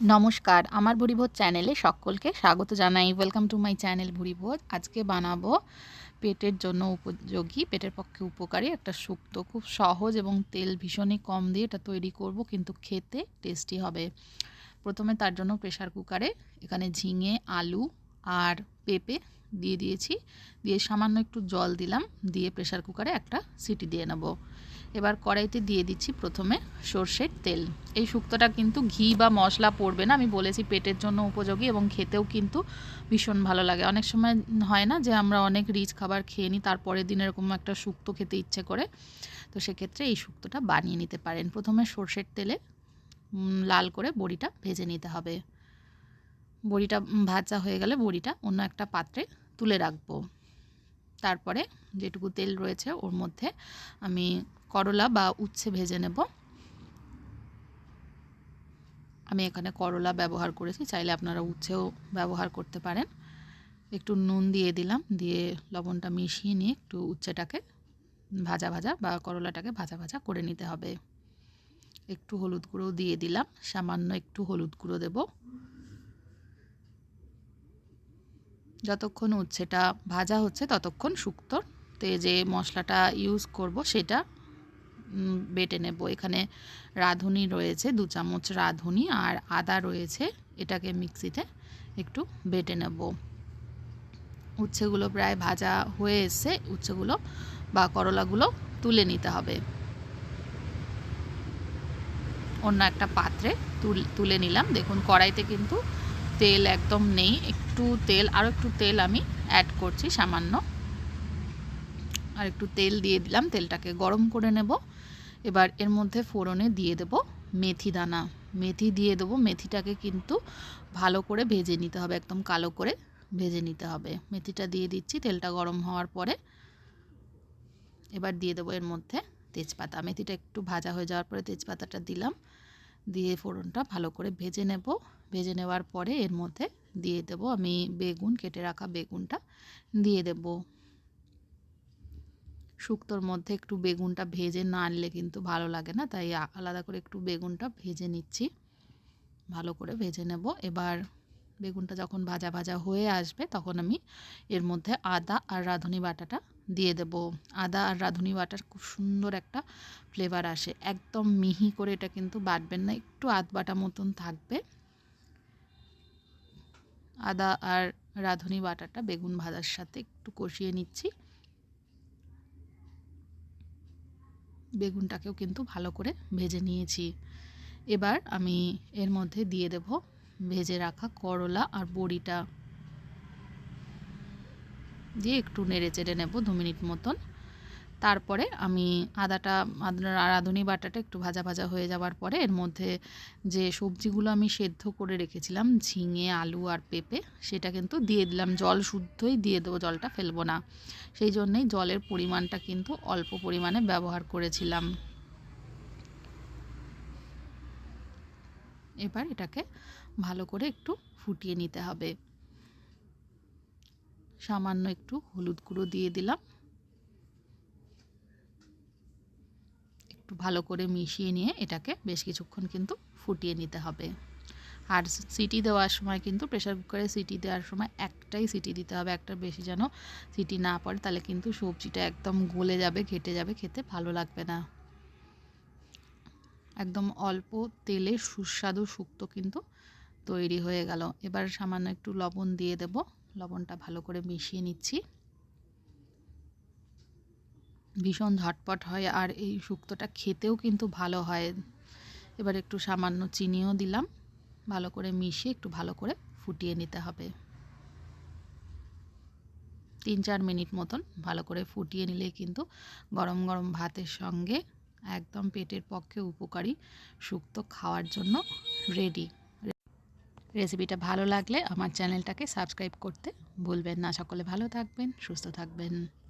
নমস্কার, আমার ভুরিভোজ চ্যানেলে সকলকে স্বাগত জানাই। Welcome to my channel Bhuribhoj. আজকে বানাবো পেটের জন্য উপযোগী, পেটের পক্ষে উপকারী একটা শুক্তো খুব সহজ এবং তেল ভীষণই কম দিয়ে এটা তৈরি করব, কিন্তু খেতে টেস্টি হবে। প্রথমে তার জন্য প্রেশার কুকারে এখানে ঝিঙে, আলু আর পেঁপে দিয়ে দিয়েছি। দিয়ে সামান্য একটু জল দিলাম, দিয়ে প্রেশার কুকারে একটা সিটি দিয়ে নেব। এবার কড়াইতে দিয়ে দিচ্ছি প্রথমে সর্ষের তেল। এই শুক্তোটা কিন্তু ঘি বা মশলা পড়বে না, আমি বলেছি পেটের জন্য উপযোগী এবং খেতেও কিন্তু ভীষণ ভালো লাগে। অনেক সময় হয় না যে আমরা অনেক রিচ খাবার খেয়ে নিই, তারপরের দিন এরকম একটা শুক্তো খেতে ইচ্ছে করে। তো সেক্ষেত্রে এই শুক্তোটা বানিয়ে নিতে পারেন। প্রথমে সর্ষের তেলে লাল করে বড়িটা ভেজে নিতে হবে। বড়িটা ভাজা হয়ে গেলে বড়িটা অন্য একটা পাত্রে তুলে রাখব। তারপরে যেটুকু তেল রয়েছে, ওর মধ্যে আমি করলা বা উচ্ছে ভেজে নেব। আমি এখানে করলা ব্যবহার করেছি, চাইলে আপনারা উচ্ছেও ব্যবহার করতে পারেন। একটু নুন দিয়ে দিলাম, দিয়ে লবণটা মিশিয়ে নিয়ে একটু উচ্ছেটাকে ভাজা ভাজা বা করলাটাকে ভাজা ভাজা করে নিতে হবে। একটু হলুদ গুঁড়ো দিয়ে দিলাম, সামান্য একটু হলুদ গুঁড়ো দেব। যতক্ষণ উচ্ছেটা ভাজা হচ্ছে ততক্ষণ শুক্তোর তে যে মশলাটা ইউজ করব, সেটা বেটে নেব। এখানে রাঁধুনি রয়েছে, দু চামচ রাঁধুনি আর আদা রয়েছে। এটাকে মিক্সিতে একটু বেটে নেব। উচ্ছেগুলো প্রায় ভাজা হয়ে এসছে। উচ্ছেগুলো বা করলাগুলো তুলে নিতে হবে। অন্য একটা পাত্রে তুলে নিলাম। দেখুন, কড়াইতে কিন্তু তেল একদম নেই। একটু তেল, আরও একটু তেল আমি অ্যাড করছি সামান্য। আর একটু তেল দিয়ে দিলাম। তেলটাকে গরম করে নেব। এবার এর মধ্যে ফোড়নে দিয়ে দেব মেথি দানা। মেথি দিয়ে দেবো, মেথিটাকে কিন্তু ভালো করে ভেজে নিতে হবে, একদম কালো করে ভেজে নিতে হবে। মেথিটা দিয়ে দিচ্ছি, তেলটা গরম হওয়ার পরে এবার দিয়ে দেবো এর মধ্যে তেজপাতা। মেথিটা একটু ভাজা হয়ে যাওয়ার পরে তেজপাতাটা দিলাম, দিয়ে ফোড়নটা ভালো করে ভেজে নেব। ভেজে নেওয়ার পরে এর মধ্যে দিয়ে দেব আমি বেগুন, কেটে রাখা বেগুনটা, দিয়ে দেব শুক্তোর মধ্যে একটু বেগুনটা ভেজে না আনলে কিন্তু ভালো লাগে না। তাই আলাদা করে একটু বেগুনটা ভেজে নিচ্ছি। ভালো করে ভেজে নেব। এবার বেগুনটা যখন ভাজা ভাজা হয়ে আসবে তখন আমি এর মধ্যে আদা আর রাঁধুনি বাটাটা দিয়ে দেব। আদা আর রাঁধুনি বাটার খুব সুন্দর একটা ফ্লেভার আসে। একদম মিহি করে এটা কিন্তু বাটবেন না, একটু আধ বাটা মতন থাকবে। আদা আর রাঁধুনি বাটাটা বেগুন ভাজার সাথে একটু কষিয়ে নিচ্ছি। বেগুনটাকেও কিন্তু ভালো করে ভেজে নিয়েছি। এবার আমি এর মধ্যে দিয়ে দেব ভেজে রাখা করলা আর বড়িটা। দিয়ে একটু নেড়ে চেড়ে নেব দু মিনিট মতন। তারপরে আমি আদাটা রাঁধুনি বাটাটা একটু ভাজা ভাজা হয়ে যাওয়ার পরে এর মধ্যে যে সবজিগুলো আমি সেদ্ধ করে রেখেছিলাম, ঝিঙে, আলু আর পেঁপে, সেটা কিন্তু দিয়ে দিলাম। জল শুদ্ধই দিয়ে দেবো, জলটা ফেলব না। সেই জন্যেই জলের পরিমাণটা কিন্তু অল্প পরিমাণে ব্যবহার করেছিলাম। এবার এটাকে ভালো করে একটু ফুটিয়ে নিতে হবে। সামান্য একটু হলুদ গুঁড়ো দিয়ে দিলাম। একটু ভালো করে মিশিয়ে নিয়ে এটাকে বেশ কিছুক্ষণ কিন্তু ফুটিয়ে নিতে হবে। আর সিটি দেওয়ার সময় কিন্তু প্রেশার কুকারে সিটি দেওয়ার সময় একটাই সিটি দিতে হবে, একটা বেশি যেন সিটি না পড়ে, তাহলে কিন্তু সবজিটা একদম গলে যাবে, ঘেটে যাবে, খেতে ভালো লাগবে না। একদম অল্প তেলে সুস্বাদু শুক্তো কিন্তু তৈরি হয়ে গেল। এবার সামান্য একটু লবণ দিয়ে দেব। লবণটা ভালো করে মিশিয়ে নিচ্ছি। ভীষণ ঝটপট হয় আর এই শুক্তোটা খেতেও কিন্তু ভালো হয়। এবার একটু সামান্য চিনিও দিলাম। ভালো করে মিশিয়ে একটু ভালো করে ফুটিয়ে নিতে হবে। তিন চার মিনিট মতন ভালো করে ফুটিয়ে নিলে কিন্তু গরম গরম ভাতের সঙ্গে একদম পেটের পক্ষে উপকারী শুক্তো খাওয়ার জন্য রেডি রেসিপিটা ভালো লাগলে আমার চ্যানেলটাকে সাবস্ক্রাইব করতে ভুলবেন না। সকলে ভালো থাকবেন, সুস্থ থাকবেন।